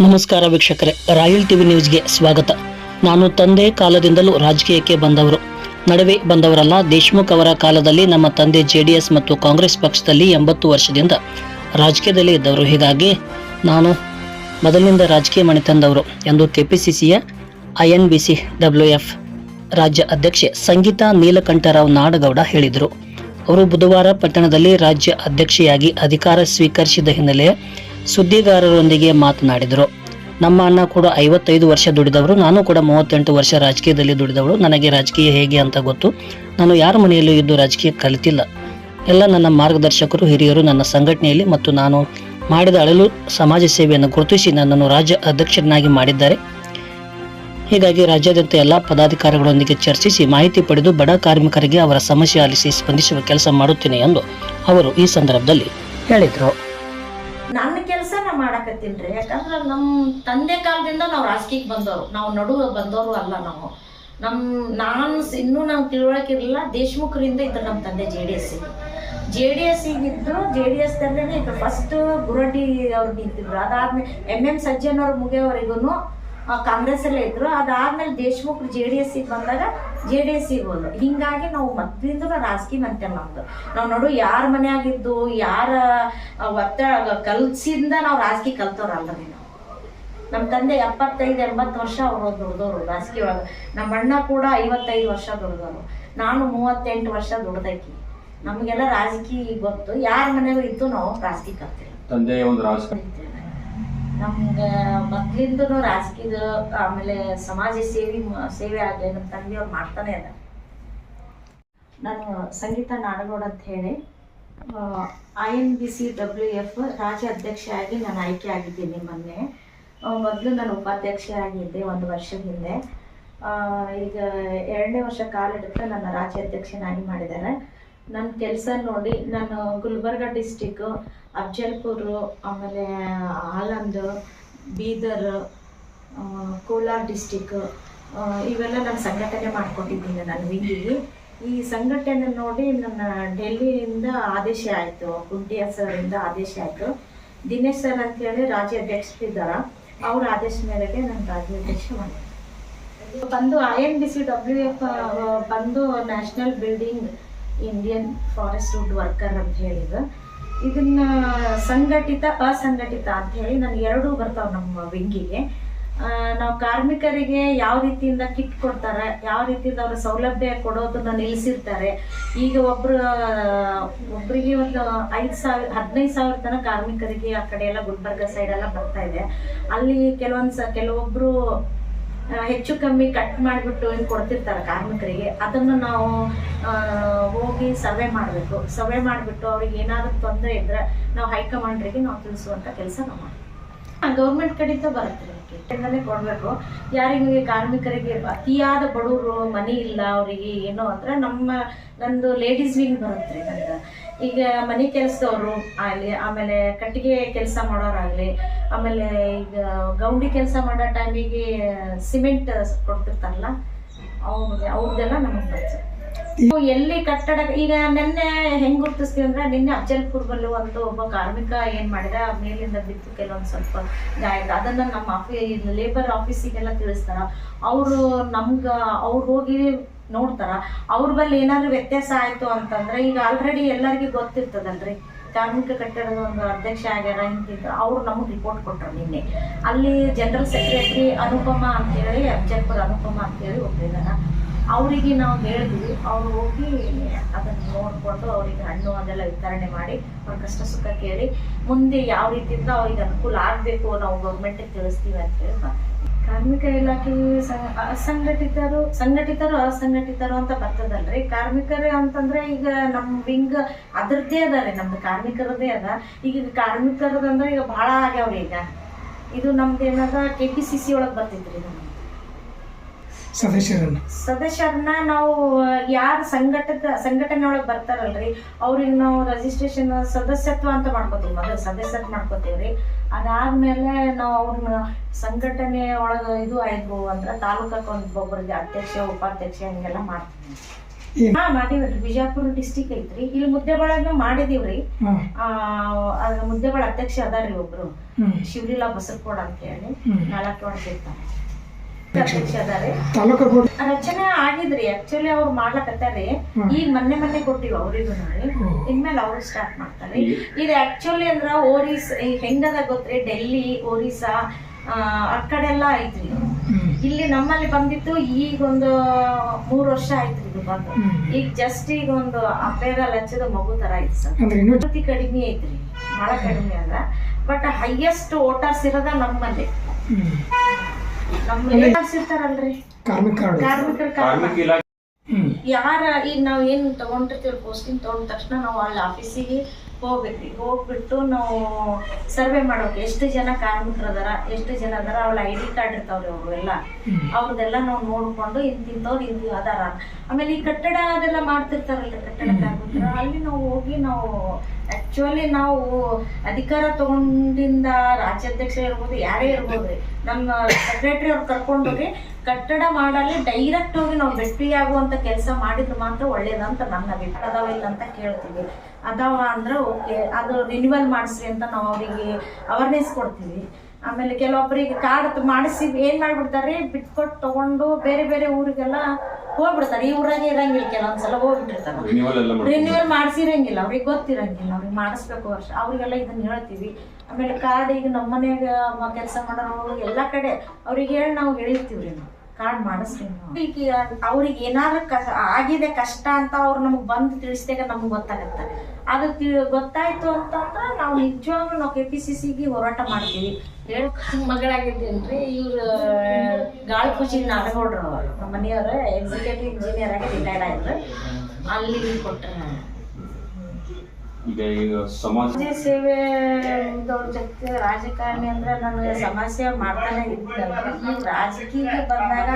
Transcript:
ನಮಸ್ಕಾರ ವೀಕ್ಷಕರೇ, royal TV ನ್ಯೂಸ್ಗೆ ಸ್ವಾಗತ. ನಾನು ತಂದೆ ಕಾಲದಿಂದಲೂ ರಾಜಕೀಯಕ್ಕೆ ಬಂದವರು. ನಡುವೆ ಬಂದವರಲ್ಲ, ದೇಶ್ಮುಖ್ ಅವರ ಕಾಲದಲ್ಲಿ ನಮ್ಮ ತಂದೆ ಜೆಡಿಎಸ್ ಮತ್ತು ಕಾಂಗ್ರೆಸ್ ಪಕ್ಷದಲ್ಲಿ ಎಂಬತ್ತು ವರ್ಷದಿಂದ ರಾಜಕೀಯದಲ್ಲಿ ಇದ್ದವರು. ಹೀಗಾಗಿ ನಾನು ಮೊದಲಿನಿಂದ ರಾಜಕೀಯ ಮಣೆ ತಂದವರು ಎಂದು ಕೆಪಿಸಿಸಿಯ ಸಿ ಡಬ್ಲ್ಯೂ ಎಫ್ ರಾಜ್ಯ ಅಧ್ಯಕ್ಷೆ ಸಂಗೀತಾ ನೀಲಕಂಠರಾವ್ ನಾಡಗೌಡ ಹೇಳಿದರು. ಅವರು ಬುಧವಾರ ಪಟ್ಟಣದಲ್ಲಿ ರಾಜ್ಯ ಅಧ್ಯಕ್ಷೆಯಾಗಿ ಅಧಿಕಾರ ಸ್ವೀಕರಿಸಿದ ಹಿನ್ನೆಲೆ ಸುದ್ದಿಗಾರರೊಂದಿಗೆ ಮಾತನಾಡಿದರು. ನಮ್ಮ ಅಣ್ಣ ಕೂಡ ಐವತ್ತೈದು ವರ್ಷ ದುಡಿದವರು, ನಾನು ಕೂಡ ಮೂವತ್ತೆಂಟು ವರ್ಷ ರಾಜಕೀಯದಲ್ಲಿ ದುಡಿದವಳು. ನನಗೆ ರಾಜಕೀಯ ಹೇಗೆ ಅಂತ ಗೊತ್ತು. ನಾನು ಯಾರ ಮನೆಯಲ್ಲೂ ಇದ್ದು ರಾಜಕೀಯ ಕಲಿತಿಲ್ಲ. ಎಲ್ಲ ನನ್ನ ಮಾರ್ಗದರ್ಶಕರು, ಹಿರಿಯರು ನನ್ನ ಸಂಘಟನೆಯಲ್ಲಿ ಮತ್ತು ನಾನು ಮಾಡಿದ ಅಳಲು ಸಮಾಜ ಸೇವೆಯನ್ನು ಗುರುತಿಸಿ ನನ್ನನ್ನು ರಾಜ್ಯ ಅಧ್ಯಕ್ಷರನ್ನಾಗಿ ಮಾಡಿದ್ದಾರೆ. ಹೀಗಾಗಿ ರಾಜ್ಯಾದ್ಯಂತ ಎಲ್ಲ ಪದಾಧಿಕಾರಿಗಳೊಂದಿಗೆ ಚರ್ಚಿಸಿ ಮಾಹಿತಿ ಪಡೆದು ಬಡ ಕಾರ್ಮಿಕರಿಗೆ ಅವರ ಸಮಸ್ಯೆ ಆಲಿಸಿ ಸ್ಪಂದಿಸುವ ಕೆಲಸ ಮಾಡುತ್ತೇನೆ ಎಂದು ಅವರು ಈ ಸಂದರ್ಭದಲ್ಲಿ ಹೇಳಿದರು. ನನ್ನ ಕೆಲಸ ನಾ ಮಾಡಕತ್ತೀನ್ರಿ ಯಾಕಂದ್ರೆ ನಮ್ಮ ತಂದೆ ಕಾಲದಿಂದ ನಾವು ರಾಜಕೀಯಕ್ಕೆ ಬಂದವರು. ನಾವು ನಡುವೆ ಬಂದವರು ಅಲ್ಲ ನಾವು. ನಮ್ಮ ನಾನು ಇನ್ನೂ ನಾವು ತಿಳುವಳಿಕಿರಲಿಲ್ಲ ದೇಶಮುಖರಿಂದ ಇದ್ರು ನಮ್ಮ ತಂದೆ J D S J D S ಇದ್ದು ಜೆ ಡಿ ಎಸ್ ತಂದೆನೇ ಫಸ್ಟ್ ಗುರಡ್ಡಿ ಅವ್ರು ನಿಂತಿದ್ರು. ಅದಾದ್ಮೇಲೆ ಎಂ ಎಂ ಸಜ್ಜನ್ ಅವ್ರ ಮುಗಿಯೋವರೆಗೂ ಕಾಂಗ್ರೆಸ್ ಅಲ್ಲೇ ಇದ್ರು. ಅದಾದ್ಮೇಲೆ ದೇಶ್ಮುಖ್ ಜೆ ಡಿ ಎಸ್ ಬಂದಾಗ ಜೆ ಡಿ ಎಸ್ ಸಿಗೋದು ಹಿಂಗಾಗಿ ನಾವು ಮೊದ್ಲಿಂದ ರಾಜಕೀಯ ಮಂತೆ ನಮ್ದು. ನಾವು ನೋಡು ಯಾರ ಮನೆಯಾಗಿದ್ದು ಯಾರ ಒತ್ತಡ ಕಲ್ಸಿಂದ ನಾವು ರಾಜಕೀಯ ಕಲ್ತವ್ರಲ್ರಿ ನಾವು. ನಮ್ಮ ತಂದೆ ಎಪ್ಪತ್ತೈದು ಎಂಬತ್ತು ವರ್ಷ ಅವರು ದುಡ್ದವ್ರು ರಾಜಕೀಯ ಒಳಗೆ. ನಮ್ಮ ಅಣ್ಣ ಕೂಡ ಐವತ್ತೈದು ವರ್ಷ ದುಡ್ದವರು. ನಾನು ಮೂವತ್ತೆಂಟು ವರ್ಷ ದುಡ್ದಕ್ಕಿ ನಮಗೆಲ್ಲ ರಾಜಕೀಯ ಗೊತ್ತು. ಯಾರ ಮನೆಗೂ ಇದ್ದು ನಾವು ರಾಜಕೀಯ ಕಲ್ತಿಲ್ಲ. ತಂದೆ ಒಂದು ರಾಜಕಾರಣ ನಮ್ಗೆ ಮೊದ್ಲಿಂದನು ರಾಜಕೀಯದ, ಆಮೇಲೆ ಸಮಾಜ ಸೇವೆ ಸೇವೆ ಆಗಲಿ ನಮ್ಮ ತಂದೆಯವ್ರು ಮಾಡ್ತಾನೆ ಅದ. ನಾನು ಸಂಗೀತ ನಾಡಗೌಡ ಅಂತ ಹೇಳಿ I N B C W F ರಾಜ್ಯ ಅಧ್ಯಕ್ಷೆಯಾಗಿ ನಾನು ಆಯ್ಕೆ ಆಗಿದ್ದೀನಿ ಮೊನ್ನೆ. ಮೊದಲು ನಾನು ಉಪಾಧ್ಯಕ್ಷ ಆಗಿದ್ದೆ ಒಂದು ವರ್ಷದ ಹಿಂದೆ. ಈಗ ಎರಡನೇ ವರ್ಷ ಕಾಲಿಡುತ್ತೆ ನನ್ನ ರಾಜ್ಯ ಅಧ್ಯಕ್ಷನಾಗಿ ಮಾಡಿದ್ದಾರೆ. ನನ್ನ ಕೆಲಸ ನೋಡಿ ನಾನು ಗುಲ್ಬರ್ಗ ಡಿಸ್ಟಿಕ್ಕು ಅಫ್ಜಲ್ಪುರ ಆಮೇಲೆ ಆಲಂದ್ ಬೀದರ್ ಕೋಲಾರ ಡಿಸ್ಟಿಕ್ ಇವೆಲ್ಲ ನಾನು ಸಂಘಟನೆ ಮಾಡ್ಕೊಟ್ಟಿದ್ದೀನಿ ನಾನು ವಿಂಗಿಗೆ ಈ ಸಂಘಟನೆ ನೋಡಿ ನನ್ನ ಡೆಲ್ಲಿಯಿಂದ ಆದೇಶ ಆಯಿತು, ಕುಂಟಿಯ ಸರಿಂದ ಆದೇಶ ಆಯಿತು. ದಿನೇಶ್ ಸರ್ ಅಂತೇಳಿ ರಾಜ್ಯ ಅಧ್ಯಕ್ಷರಿದ್ದಾರ ಅವ್ರ ಆದೇಶ ಮೇರೆಗೆ ನಾನು ರಾಜ್ಯಾಧ್ಯಕ್ಷ ಮಾಡಿದೆ ಬಂದು I N B C W F ಬಂದು national building Indian forest wood worker ಅಂತ ಹೇಳಿದ್ರು. ಇದನ್ನ ಸಂಘಟಿತ, ಅಸಂಘಟಿತ ಅಂತ ಹೇಳಿ ನನಗೆ ಎರಡೂ ಬರ್ತಾವ ನಮ್ಮ ವಿಂಗಿಗೆ ನಾವು ಕಾರ್ಮಿಕರಿಗೆ ಯಾವ ರೀತಿಯಿಂದ ಕಿಟ್ ಕೊಡ್ತಾರೆ, ಯಾವ ರೀತಿಯಿಂದ ಅವ್ರ ಸೌಲಭ್ಯ ಕೊಡೋದನ್ನ ನಿಲ್ಲಿಸಿರ್ತಾರೆ ಈಗ ಒಬ್ರು, ಒಬ್ರಿಗೆ ಒಂದು ಐದು ಸಾವಿರ, ಹದಿನೈದು ಸಾವಿರ ತನಕ ಕಾರ್ಮಿಕರಿಗೆ ಆ ಕಡೆ ಎಲ್ಲ ಗುಲ್ಬರ್ಗ ಸೈಡ್ ಎಲ್ಲ ಬರ್ತಾ ಇದೆ. ಅಲ್ಲಿ ಕೆಲವೊಂದು ಸ ಕೆಲವೊಬ್ರು ಹೆಚ್ಚು ಕಮ್ಮಿ ಕಟ್ ಮಾಡಿಬಿಟ್ಟು ಹಿಂಗೆ ಕೊಡ್ತಿರ್ತಾರೆ ಕಾರ್ಮಿಕರಿಗೆ, ಅದನ್ನು ನಾವು ಹೋಗಿ ಸರ್ವೆ ಮಾಡಬೇಕು. ಸರ್ವೆ ಮಾಡಿಬಿಟ್ಟು ಅವ್ರಿಗೆ ಏನಾದರೂ ತೊಂದರೆ ಇದ್ರೆ ನಾವು ಹೈಕಮಾಂಡ್ರಿಗೆ ನಾವು ತಿಳಿಸುವಂಥ ಕೆಲಸ ನಾವು ಮಾಡ್ತೀವಿ. ಗೌರ್ಮೆಂಟ್ ಕಡೆಯಿಂದ ಬರುತ್ತೆ ಕೆಟ್ಟದಲ್ಲೇ ಕೊಡಬೇಕು. ಯಾರಿಗೆ ಕಾರ್ಮಿಕರಿಗೆ ಅತಿಯಾದ ಬಡವರು ಮನೆ ಇಲ್ಲ, ಅವರಿಗೆ ಏನೋ ಅಂದ್ರೆ ನಮ್ಮ, ನಂದು ಲೇಡೀಸ್ ವಿಂಗ್ ಬರುತ್ತೆ ನಂದು ಈಗ ಮನೆ ಕೆಲಸದವರು ಆಗಲಿ, ಆಮೇಲೆ ಕಟ್ಟಿಗೆ ಕೆಲಸ ಮಾಡೋರಾಗಲಿ, ಆಮೇಲೆ ಈಗ ಗೌಂಡಿ ಕೆಲಸ ಮಾಡೋ ಟೈಮಿಗೆ ಸಿಮೆಂಟ್ ಕೊಡ್ತಿರ್ತಾರಲ್ಲ, ಅವ್ರಿಗೆ ಅವ್ರದ್ದೆಲ್ಲ ನಮಗೆ ನೀವು ಎಲ್ಲಿ ಕಟ್ಟಡ, ಈಗ ನಿನ್ನೆ ಹೆಂಗ್ ಗುರ್ತಿಸ್ತೀವಿ ಅಂದ್ರೆ, ನಿನ್ನೆ ಅಫಜಲ್ಪುರದಲ್ಲಿ ಒಂದು ಒಬ್ಬ ಕಾರ್ಮಿಕ ಏನ್ ಮಾಡಿದ, ಮೇಲಿಂದ ಬಿತ್ತು ಕೆಲವೊಂದು ಸ್ವಲ್ಪ ಗಾಯ ಅದನ್ನ ನಮ್ಮ ಆಫೀ ಲೇಬರ್ ಆಫೀಸಿಗೆಲ್ಲ ತಿಳಿಸ್ತಾರ. ಅವರು ನಮ್ಗ, ಅವ್ರು ಹೋಗಿ ನೋಡ್ತಾರ. ಅವ್ರ ಬಲ್ಲಿ ಏನಾದ್ರು ವ್ಯತ್ಯಾಸ ಆಯ್ತು ಅಂತಂದ್ರೆ ಈಗ ಆಲ್ರೆಡಿ ಎಲ್ಲರಿಗೂ ಗೊತ್ತಿರ್ತದಲ್ರಿ. ಕಾರ್ಮಿಕ ಕಟ್ಟಡದ ಒಂದು ಅಧ್ಯಕ್ಷ ಆಗ್ಯಾರ ಇಂತಿದ್ರು ಅವ್ರು ನಮಗೆ ರಿಪೋರ್ಟ್ ಕೊಟ್ಟರು ನಿನ್ನೆ. ಅಲ್ಲಿ ಜನರಲ್ ಸೆಕ್ರೆಟರಿ ಅನುಪಮ ಅಂತ ಹೇಳಿ ಅಬ್ಜೆಕ್ಟ್ ಅನುಪಮ ಅಂತ ಹೇಳಿ ಒಬ್ಬರಿದಾರ ಅವರಿಗೆ ನಾವು ಹೇಳಿದ್ವಿ. ಅವ್ರು ಹೋಗಿ ಅದನ್ನು ನೋಡಿಕೊಂಡು ಅವರಿಗೆ ಹಣ್ಣು ಅದೆಲ್ಲ ವಿತರಣೆ ಮಾಡಿ ಅವ್ರ ಕಷ್ಟ ಸುಖ ಕೇಳಿ ಮುಂದೆ ಯಾವ ರೀತಿಯಿಂದ ಅವ್ರಿಗೆ ಅನುಕೂಲ ಆಗಬೇಕು ನಾವು ಗೌರ್ಮೆಂಟಿಗೆ ತಿಳಿಸ್ತೀವಿ ಅಂತ ಹೇಳಿ ಬಂದ್ವಿ. ಕಾರ್ಮಿಕ ಇಲಾಖೆ ಅಸಂಘಟಿತರು ಸಂಘಟಿತರು ಅಸಂಘಟಿತರು ಅಂತ ಬರ್ತದಲ್ರಿ. ಕಾರ್ಮಿಕರು ಅಂತಂದ್ರೆ ಈಗ ನಮ್ ವಿಂಗ್ ಅದ್ರದ್ದೇ ಅದ ರೀ ನಮ್ದು ಕಾರ್ಮಿಕರದೇ ಅದ. ಈಗ ಕಾರ್ಮಿಕರದಂದ್ರೆ ಈಗ ಬಹಳ ಆಗ್ಯಾವ್ರಿ ಈಗ. ಇದು ನಮ್ದು ಏನದ ಕೆ ಪಿ ಸಿ ಸಿ ಒಳಗೆ ಬರ್ತೈತ್ರಿ ನಮ್ದು ಸದಸ್ಯರನ್ನು ಸದಸ್ಯರನ್ನ ನಾವು ಯಾರು ಸಂಘಟಿತ ಸಂಘಟನೆ ಒಳಗೆ ಬರ್ತಾರಲ್ರಿ ಅವ್ರಿಗೆ ನಾವು ರಿಜಿಸ್ಟ್ರೇಷನ್ ಸದಸ್ಯತ್ವ ಅಂತ ಮಾಡ್ಕೋತೀವಿ ಮೊದಲು ಸದಸ್ಯತ್ವ ಮಾಡ್ಕೋತೀವ್ರಿ. ಅದಾದ್ಮೇಲೆ ನಾವು ಅವ್ರನ್ನ ಸಂಘಟನೆ ಒಳಗ ಇದು ಆಯ್ತು ಅಂದ್ರೆ ತಾಲೂಕಕ್ಕೆ ಒಂದು ಒಬ್ಬರಿಗೆ ಅಧ್ಯಕ್ಷ ಉಪಾಧ್ಯಕ್ಷ ಹಿಂಗೆಲ್ಲ ಮಾಡ್ತೀವಿ ಹಾ ಮಾಡಿವ್ರಿ. ಬಿಜಾಪುರ ಡಿಸ್ಟಿಕ್ ಐತ್ರಿ. ಇಲ್ಲಿ ಮುದ್ದೆಬಾಳನು ಮಾಡಿದೀವ್ರಿ. ಅದ್ರ ಮುದ್ದೆಬಾಳ ಅಧ್ಯಕ್ಷ ಅದಾರ್ರಿ ಒಬ್ರು. ಶಿವಲೀಲಾ ಬಸರ್ಕೋಡ್ ಅಂತ ಹೇಳಿ. ನಾಲ್ಕು ಇರ್ತಾರೆ ಅಧ್ಯಕ್ಷ ಅದಾರಿ ರಚನೆ ಆಗಿದ್ರಿ ಆಕ್ಚುಲಿ ಅವ್ರು ಮಾಡ್ಲಕತ್ತಾರಿ. ಈಗ ಮೊನ್ನೆ ಮೊನ್ನೆ ಕೊಟ್ಟಿವಿ ಅವ್ರಿಗೂ ನಾಳೆ ಇನ್ಮೇಲೆ ಅವ್ರು ಸ್ಟಾರ್ಟ್ ಮಾಡ್ತಾರೆ. ಇದು ಆಕ್ಚುಲಿ ಅಂದ್ರ ಓರಿಸ್ ಹೆಂಗದ ಗೊತ್ತ್ರಿ? ಡೆಲ್ಲಿ ಒರಿಸ್ಸಾ ಆ ಕಡೆ ಎಲ್ಲ ಐತ್ರಿ. ಇಲ್ಲಿ ನಮ್ಮಲ್ಲಿ ಬಂದಿತ್ತು ಈಗ ಒಂದು ಮೂರ್ ವರ್ಷ ಆಯ್ತ್ರಿ ಇದು ಬಂದು. ಈಗ ಜಸ್ಟ್ ಈಗ ಒಂದು ಅಪೇರ ಲಚ್ಚದ ಮಗು ತರ ಐತಿ ಸರ್. ಕಡಿಮೆ ಐತ್ರಿ ಬಹಳ ಕಡಿಮೆ ಅದ. ಬಟ್ ಹೈಯೆಸ್ಟ್ ವೋಟರ್ಸ್ ಇರೋದ ನಮ್ಮಲ್ಲಿ. ಕಾರ್ಮಿಕ ಕಾರ್ಮಿಕರ ಕಾರ್ಮಿಕ ಯಾರ ಈಗ ನಾವ್ ಏನ್ ತಗೊಂಡಿರ್ತೀವಿ ಪೋಸ್ಟಿಂಗ್ ತಗೊಂಡ ತಕ್ಷಣ ನಾವು ಅಲ್ಲಿ ಆಫೀಸಿಗೆ ಹೋಗ್ಬೇಕ್ರಿ ಹೋಗ್ಬಿಟ್ಟು ನಾವು ಸರ್ವೆ ಮಾಡೋಕೆ ಎಷ್ಟು ಜನ ಕಾರ್ಮಿಕರು ಅದಾರ ಎಷ್ಟು ಜನ ಅದಾರ ಅವ್ರ ಐ ಡಿ ಕಾರ್ಡ್ ಇರ್ತಾವ್ರಿ ಅವ್ರು ಎಲ್ಲ. ಅವ್ರದ್ದೆಲ್ಲ ನಾವು ನೋಡ್ಕೊಂಡು ಇಂತಿಂತವ್ರು ಇದು ಅದಾರ. ಆಮೇಲೆ ಈ ಕಟ್ಟಡ ಅದೆಲ್ಲ ಮಾಡ್ತಿರ್ತಾರಲ್ಲ ಕಟ್ಟಡ ಕಾರ್ಮಿಕರು ಅಲ್ಲಿ ನಾವು ಹೋಗಿ ನಾವು ಆಕ್ಚುಲಿ ನಾವು ಅಧಿಕಾರ ತಗೊಂಡಿಂದ ರಾಜ್ಯಾಧ್ಯಕ್ಷ ಇರ್ಬೋದು ಯಾರೇ ಇರ್ಬೋದ್ರಿ ನಮ್ಮ ಸೆಕ್ರೆಟರಿ ಅವ್ರು ಕರ್ಕೊಂಡೋಗಿ ಕಟ್ಟಡ ಮಾಡಲ್ಲಿ ಡೈರೆಕ್ಟ್ ಹೋಗಿ ನಾವು ಭೇಟಿಯಾಗುವಂತ ಕೆಲಸ ಮಾಡಿದ್ರೆ ಮಾತ್ರ ಒಳ್ಳೇದಂತ ನನ್ನ ಅಭಿಪ್ರಾಯ. ಅದಾವ ಇಲ್ಲ ಅಂತ ಕೇಳ್ತೀವಿ ಅದಾವ ಅಂದ್ರೆ ಓಕೆ ಅದು ರಿನ್ಯೂವಲ್ ಮಾಡಿಸ್ರಿ ಅಂತ ನಾವು ಅವರಿಗೆ ಅವೇರ್ನೆಸ್ ಕೊಡ್ತೀವಿ. ಆಮೇಲೆ ಕೆಲವೊಬ್ಬರಿಗೆ ಕಾರ್ಡ್ ಮಾಡಿಸಿ ಏನ್ ಮಾಡ್ಬಿಡ್ತಾರೆ ಬಿಟ್ಕೊಟ್ಟು ತಗೊಂಡು ಬೇರೆ ಬೇರೆ ಊರಿಗೆಲ್ಲ ಹೋಗ್ಬಿಡ್ತಾರೆ. ಈ ಊರಾಗೆ ಇರಂಗಿಲ್ಲ ಕೆಲವೊಂದ್ಸಲ ಹೋಗ್ಬಿಟ್ಟಿರ್ತಾರೆ. ರಿನ್ಯೂವಲ್ ಮಾಡಿಸಿರಂಗಿಲ್ಲ ಅವ್ರಿಗೆ ಗೊತ್ತಿರಂಗಿಲ್ಲ. ಅವ್ರಿಗೆ ಮಾಡಿಸ್ಬೇಕು ವರ್ಷ. ಅವ್ರಿಗೆಲ್ಲ ಇದನ್ನ ಹೇಳ್ತೀವಿ. ಆಮೇಲೆ ಕಾರ್ಡ್ ಈಗ ನಮ್ಮ ಮನ್ಯಾಗ ಕೆಲಸ ಮಾಡೋರು ಎಲ್ಲ ಕಡೆ ಅವ್ರಿಗೆ ಹೇಳಿ ನಾವು ಹೇಳಿರ್ತೀವ್ರಿ ನಾವು. ಕಾರ್ಡ್ ಮಾಡಿಸ್ರಿ ಈಗ ಅವ್ರಿಗೆ ಏನಾದ್ರು ಆಗಿದೆ ಕಷ್ಟ ಅಂತ ಅವ್ರು ನಮಗೆ ಬಂದು ತಿಳಿಸಿದಾಗ ನಮ್ಗೆ ಗೊತ್ತಾಗತ್ತೆ. ಅದು ಗೊತ್ತಾಯ್ತು ಅಂತಂದ್ರೆ ನಾವು ನಿಜವಾಗ್ಲೂ ನಾವು ಕೆ ಪಿ ಸಿ ಸಿಗೆ ಹೋರಾಟ ಮಾಡ್ತೀವಿ. ಹೇಳಿ. ಮಗಳಾಗಿದ್ದೇನ್ರಿ ಇವ್ರು ಗಾಳಿ ಖುಷಿ ನಾಡಗೌಡ್ರು ಅವರು. ನಮ್ಮ ಮನೆಯವರು ಎಕ್ಸಿಕ್ಯೂಟಿವ್ ಇಂಜಿನಿಯರ್ ಆಗಿ ರಿಟೈರ್ಡ್ ಆಯ್ತು ಅಲ್ಲಿ ಕೊಟ್ಟರೆ ಈಗ ಈಗ ಸಮಾಜ ಸೇವೆ ಇದ್ದವ್ರ ಜೊತೆ ರಾಜಕಾರಣಿ ಅಂದ್ರೆ ನನಗೆ ಸಮಸ್ಯೆ ಮಾಡ್ತಾನೆ ಇದ್ದೆ ರಾಜಕೀಯಕ್ಕೆ ಬಂದಾಗ